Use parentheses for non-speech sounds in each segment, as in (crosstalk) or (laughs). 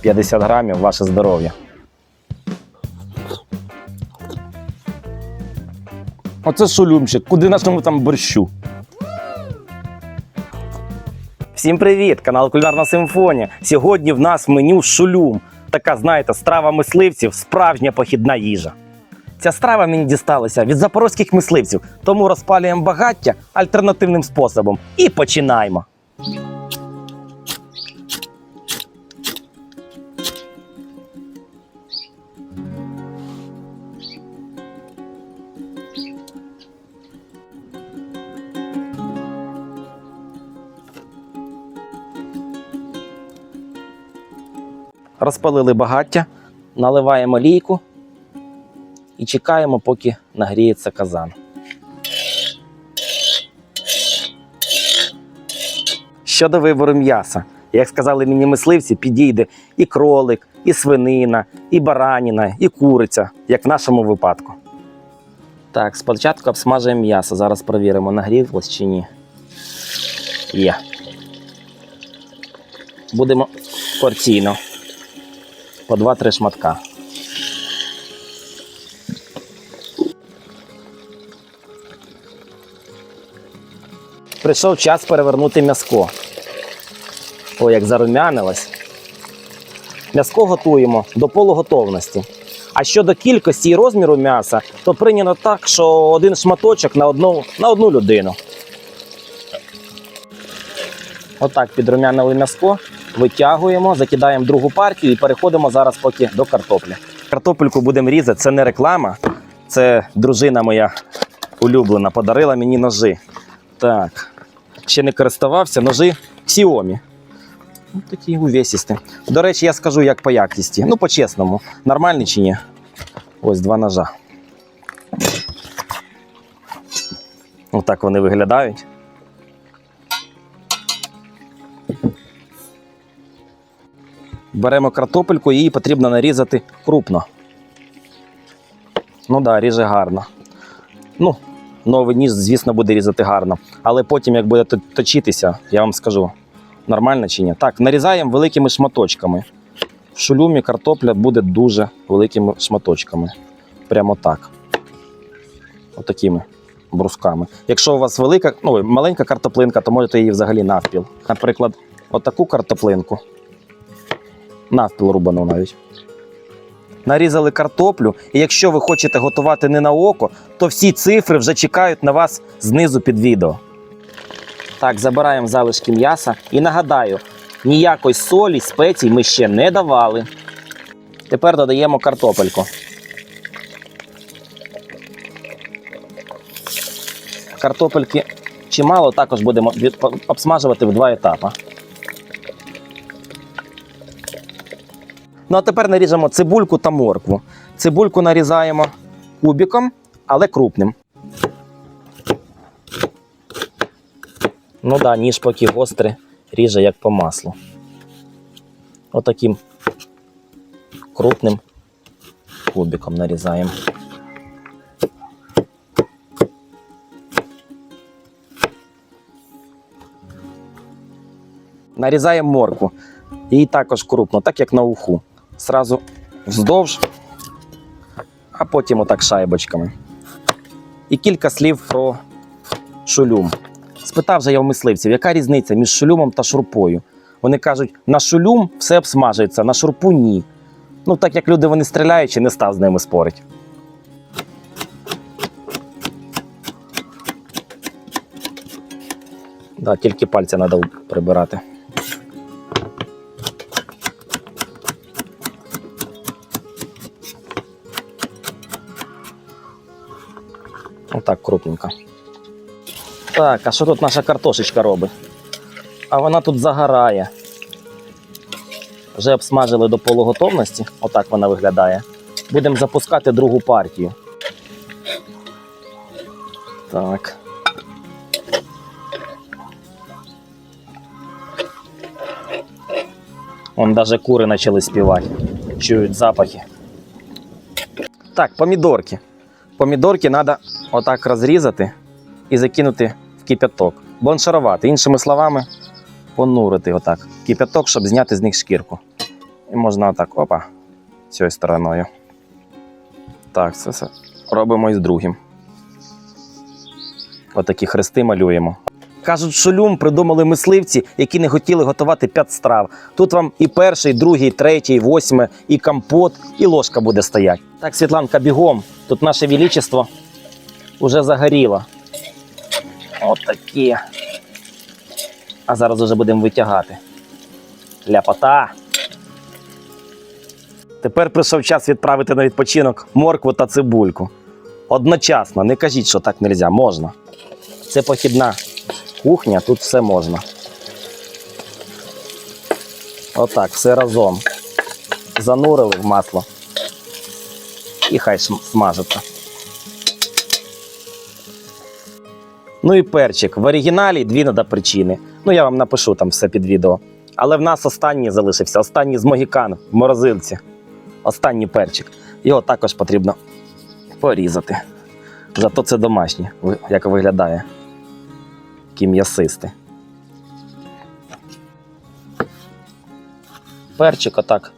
50 грамів, ваше здоров'я. Оце шулюмчик, куди нашому там борщу? Всім привіт! Канал Кулінарна Симфонія. Сьогодні в нас меню шулюм. Така, знаєте, страва мисливців, справжня похідна їжа. Ця страва мені дісталася від запорозьких мисливців, тому розпалюємо багаття альтернативним способом. І починаємо. Розпалили багаття, наливаємо лійку і чекаємо, поки нагріється казан. Щодо вибору м'яса, як сказали мені мисливці, підійде і кролик, і свинина, і бараніна, і куриця, як в нашому випадку. Так, спочатку обсмажуємо м'ясо. Зараз перевіримо, нагрілось чи ні. Є. Будемо порційно. По 2-3 шматка. Прийшов час перевернути м'язко. О, як зарум'янилось. М'язко готуємо до полуготовності. А щодо кількості і розміру м'яса, то прийнято так, що один шматочок на одну, на одну людину. Отак підрум'янили м'язко, витягуємо, закидаємо другу партію і переходимо зараз поки до картоплі. Картопельку будемо різати, це не реклама, це дружина моя улюблена, подарила мені ножи. Так, ще не користувався, ножи Xiaomi. Ну, такі увесісті. До речі, я скажу, як по якісті. Ну, по-чесному, нормальні чи ні? Ось два ножа. Отак вони виглядають. Беремо картопельку, її потрібно нарізати крупно. Ну так, да, ріже гарно. Ну, новий ніж, звісно, буде різати гарно. Але потім, як буде точитися, я вам скажу, нормально чи ні. Так, нарізаємо великими шматочками. В шулюмі картопля буде дуже великими шматочками. Прямо так. Отакими брусками. Якщо у вас велика, ну, маленька картоплинка, то можете її взагалі навпіл. Наприклад, отаку картоплинку. Навпіл рубану навіть. Нарізали картоплю, і якщо ви хочете готувати не на око, то всі цифри вже чекають на вас знизу під відео. Так, забираємо залишки м'яса і нагадаю, ніякої солі, спецій ми ще не давали. Тепер додаємо картопельку. Картопельки чимало, також будемо обсмажувати в два етапи. Ну а тепер наріжемо цибульку та моркву. Цибульку нарізаємо кубиком, але крупним. Ну да, ніж поки гострий, ріже як по маслу. Отаким крупним кубиком нарізаємо. Нарізаємо моркву. Її також крупно, так як на уху. Сразу вздовж, а потім отак шайбочками. І кілька слів про шулюм. Спитав же я у мисливців, яка різниця між шулюмом та шурпою. Вони кажуть, на шулюм все обсмажується, на шурпу ні. Ну, так як люди вони стріляючи, не став з ними спорити. Да, тільки пальця треба прибирати. Отак крупненько. Так, а що тут наша картошечка робить? А вона тут загорає. Вже обсмажили до полуготовності, отак вона виглядає. Будемо запускати другу партію. Так. Вон навіть кури почали співати. Чують запахи. Так, помідорки. Помідорки треба отак розрізати і закинути в кипяток. Бланшарувати. Іншими словами, понурити отак. Кипяток, щоб зняти з них шкірку. І можна отак, опа, цією стороною. Так, це все робимо і з другим. Отакі хрести малюємо. Кажуть, що люм придумали мисливці, які не хотіли готувати п'ять страв. Тут вам і перший, і другий, і третій, і восьме, і компот, і ложка буде стояти. Так, Світланка, бігом. Тут наше величество вже загоріло. Отаке. А зараз вже будемо витягати. Ляпота. Тепер прийшов час відправити на відпочинок моркву та цибульку. Одночасно, не кажіть, що так не. Можна. Це похідна кухня, тут все можна. Отак, все разом. Занурили в масло. І хай смажиться. Ну і перчик. В оригіналі дві надо причини. Ну, я вам напишу там все під відео. Але в нас останній залишився, останній з могікан в морозилці. Останній перчик. Його також потрібно порізати. Зато це домашнє, як виглядає. Такі м'ясисти. Перчик отак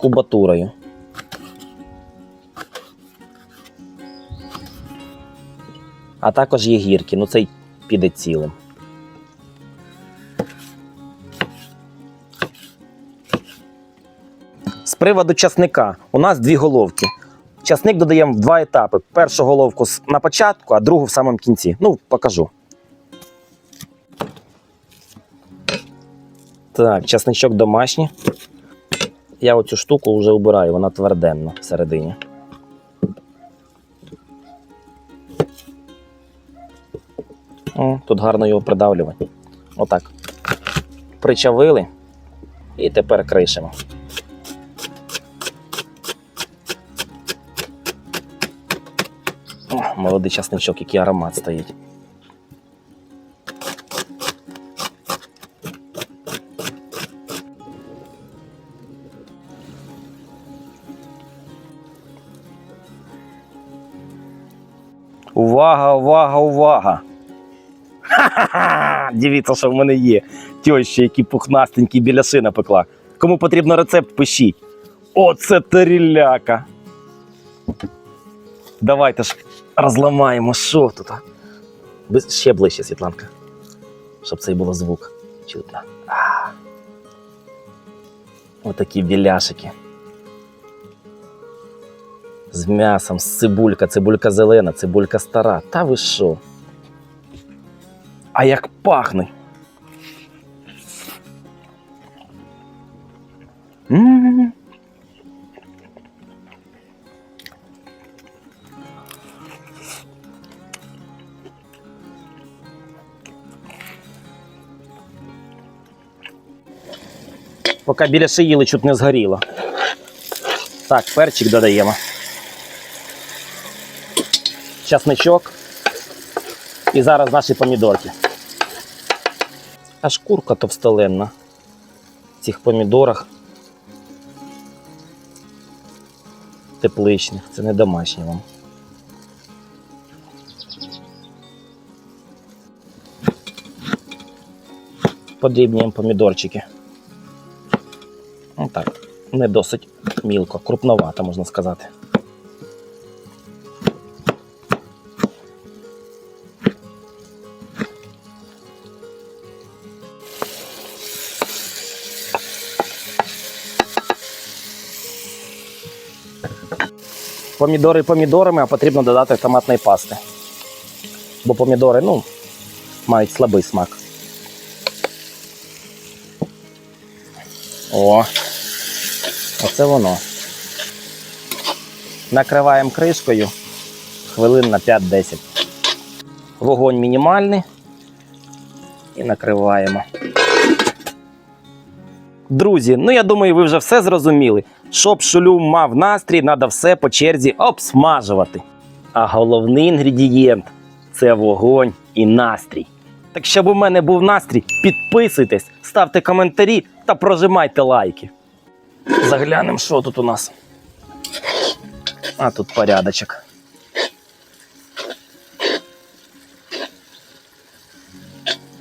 кубатурою. А також є гірки, ну цей піде цілим. З приводу часника у нас дві головки. Часник додаємо в два етапи. Першу головку на початку, а другу в самому кінці. Ну, покажу. Так, часничок домашній. Я оцю штуку вже убираю, вона тверденна всередині. О, тут гарно його придавлювати. Отак. Причавили і тепер кришимо. О, молодий часничок, який аромат стоїть. Увага, увага, увага! Ха-ха-ха! Дивіться, що в мене є. Тьоща, які пухнастенькі біляши напекла. Кому потрібно рецепт, пишіть. Оце таріляка. Давайте ж розламаємо, що тут. Ще ближче, Світланка. Щоб цей було звук. Чутно. Отакі біляшики. З м'ясом, з цибулька, цибулька зелена, цибулька стара. Та ви що? А як пахне? Поки біля їли, чуть не згоріло. Так, перчик додаємо. Часничок. І зараз наші помідорки. А шкурка товстоленна в цих помідорах. Тепличних, це не домашні вам. Подрібнюємо помідорчики. Отак. Не досить мілко, крупновато, можна сказати. Помідори помідорами, а потрібно додати томатної пасти. Бо помідори, ну, мають слабий смак. О, оце воно. Накриваємо кришкою хвилин на 5-10. Вогонь мінімальний. І накриваємо. Друзі, ну я думаю, ви вже все зрозуміли. Щоб шулюм мав настрій, треба все по черзі обсмажувати. А головний інгредієнт це вогонь і настрій. Так щоб у мене був настрій, підписуйтесь, ставте коментарі та прожимайте лайки. Заглянемо, що тут у нас. А тут порядочок.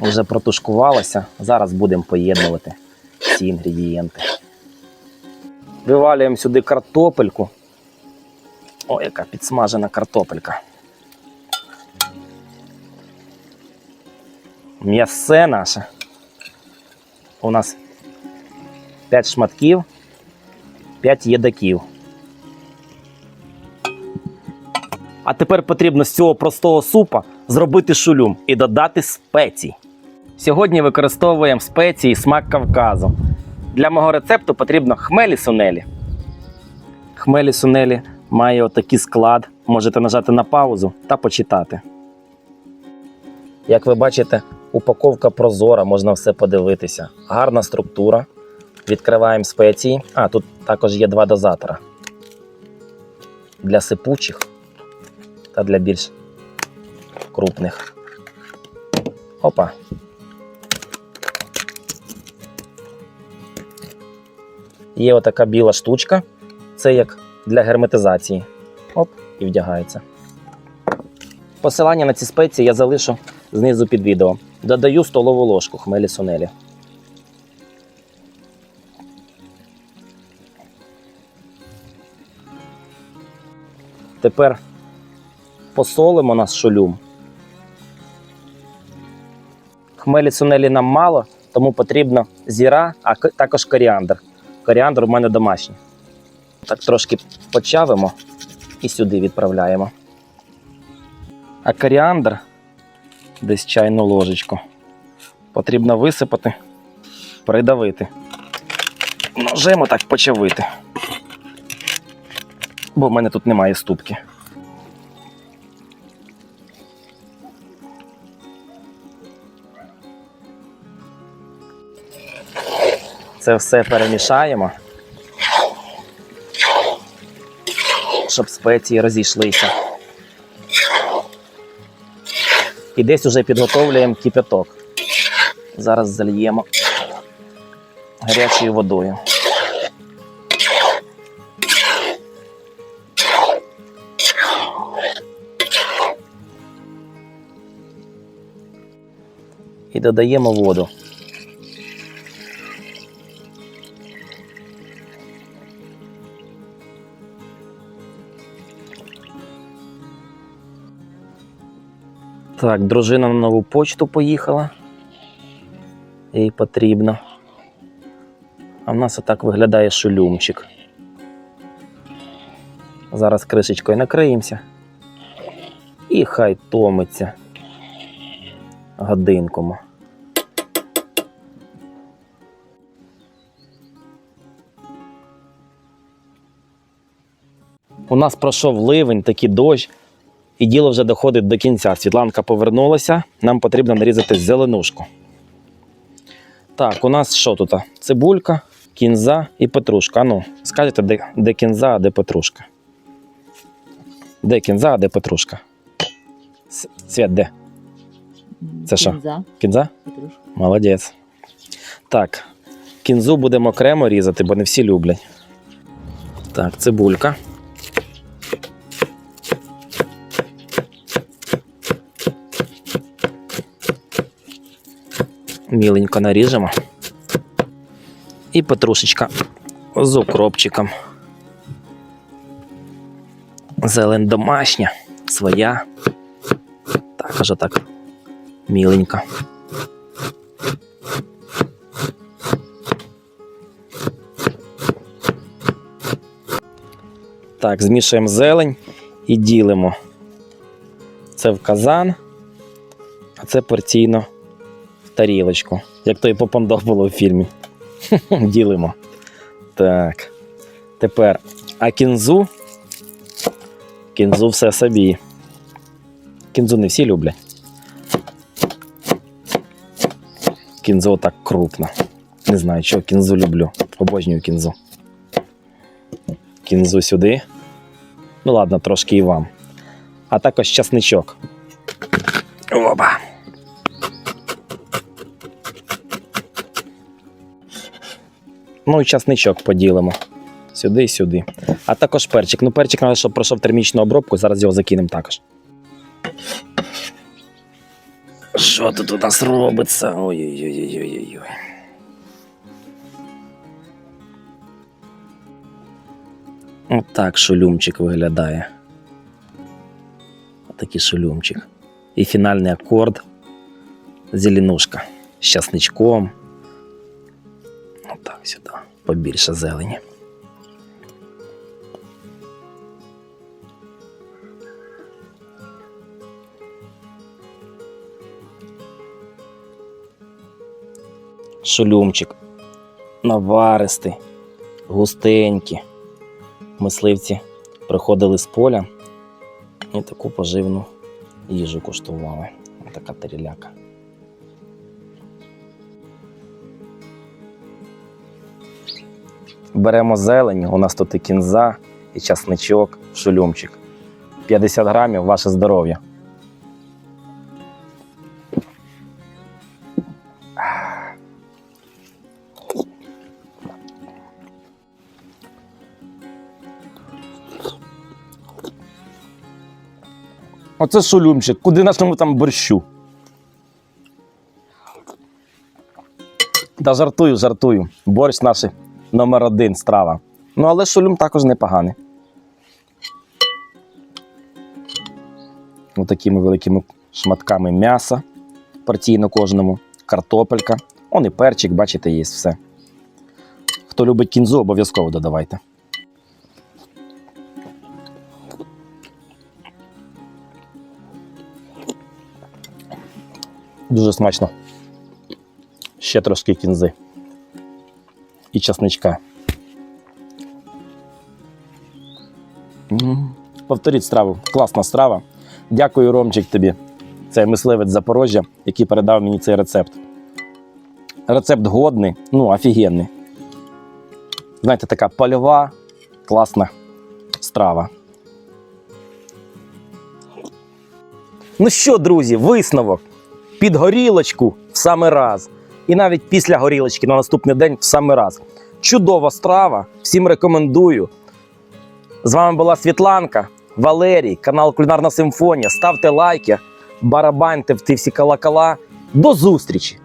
Вже протушкувалося. Зараз будемо поєднувати ці інгредієнти. Вивалюємо сюди картопельку. О, яка підсмажена картопелька. М'ясе наше. У нас 5 шматків, 5 єдаків. А тепер потрібно з цього простого супа зробити шулюм і додати спецій. Сьогодні використовуємо спеції смак Кавказу. Для мого рецепту потрібно хмелі сунелі. Хмелі сунелі має отакий склад. Можете нажати на паузу та почитати. Як ви бачите, упаковка прозора, можна все подивитися. Гарна структура. Відкриваємо спеції. А, тут також є два дозатора. Для сипучих та для більш крупних. Опа. Є отака біла штучка. Це як для герметизації. Оп, і вдягається. Посилання на ці спеції я залишу знизу під відео. Додаю столову ложку хмелі сунелі. Тепер посолимо наш шолюм. Хмелі сунелі нам мало, тому потрібно зіра, а також коріандр. Коріандр у мене домашній. Так трошки почавимо і сюди відправляємо. А коріандр десь чайну ложечку. Потрібно висипати, придавити. Ножем так почавити. Бо в мене тут немає ступки. Це все перемішаємо, щоб спеції розійшлися. І десь уже підготовлюємо кипяток. Зараз зальємо гарячою водою. І додаємо воду. Так, дружина на нову почту поїхала. Їй потрібно. А в нас отак виглядає шулюмчик. Зараз кришечкою накриємося. І хай томиться годинком. У нас пройшов ливень, такий дощ, і діло вже доходить до кінця. Світланка повернулася, нам потрібно нарізати зеленушку. Так, у нас що тут? Цибулька, кінза і петрушка. Ну, скажете, де, де кінза, а де петрушка? Де кінза, а де петрушка? Свят, де? Це що? Кінза, Кінза? петрушка. Молодець. Так, кінзу будемо окремо різати, бо не всі люблять. Так, цибулька. Міленько наріжемо. І петрушечка з укропчиком. Зелень домашня, своя. Також отак міленько. Так, змішуємо зелень і ділимо. Це в казан, а це порційно тарілочку. Як той попандов було в фільмі. (laughs) Ділимо. Так. Тепер. А кінзу. Кінзу все собі. Кінзу не всі люблять. Кінзу так крупно. Не знаю, чого кінзу люблю. Обожнюю кінзу. Кінзу сюди. Ну ладно, трошки і вам. А також часничок. Оба. Ну і часничок поділимо. Сюди і сюди. А також перчик. Ну, перчик треба, щоб пройшов термічну обробку, зараз його закинемо також. Що тут у нас робиться? Ой-ой-ой-ой-ой-ой. Отак шулюмчик виглядає. Отакий шулюмчик. І фінальний акорд зеленушка з часничком. Сюди. Побільше зелені. Шулюмчик. Наваристий, густенький. Мисливці приходили з поля і таку поживну їжу куштували. Така таріляка. Беремо зелень, у нас тут і кінза, і часничок, шулюмчик. 50 грамів ваше здоров'я. Оце шулюмчик, куди нашому там борщу. Та жартую, жартую. Борщ наш номер один страва. Ну, але шулюм також непоганий. Ось такими великими шматками м'яса партійно кожному, картопелька. Он і перчик, бачите, є все. Хто любить кінзу, обов'язково додавайте. Дуже смачно. Ще трошки кінзи. І часничка. Повторіть страву. Класна страва. Дякую, Ромчик, тобі. Це мисливець Запорожжя, який передав мені цей рецепт. Рецепт годний, ну, офігенний. Знаєте, така польова, класна страва. Ну що, друзі, висновок. Під горілочку в саме раз. І навіть після горілочки на наступний день в саме раз. Чудова страва, всім рекомендую. З вами була Світланка, Валерій, канал Кулінарна Симфонія. Ставте лайки, барабаньте в ті всі колокола. До зустрічі!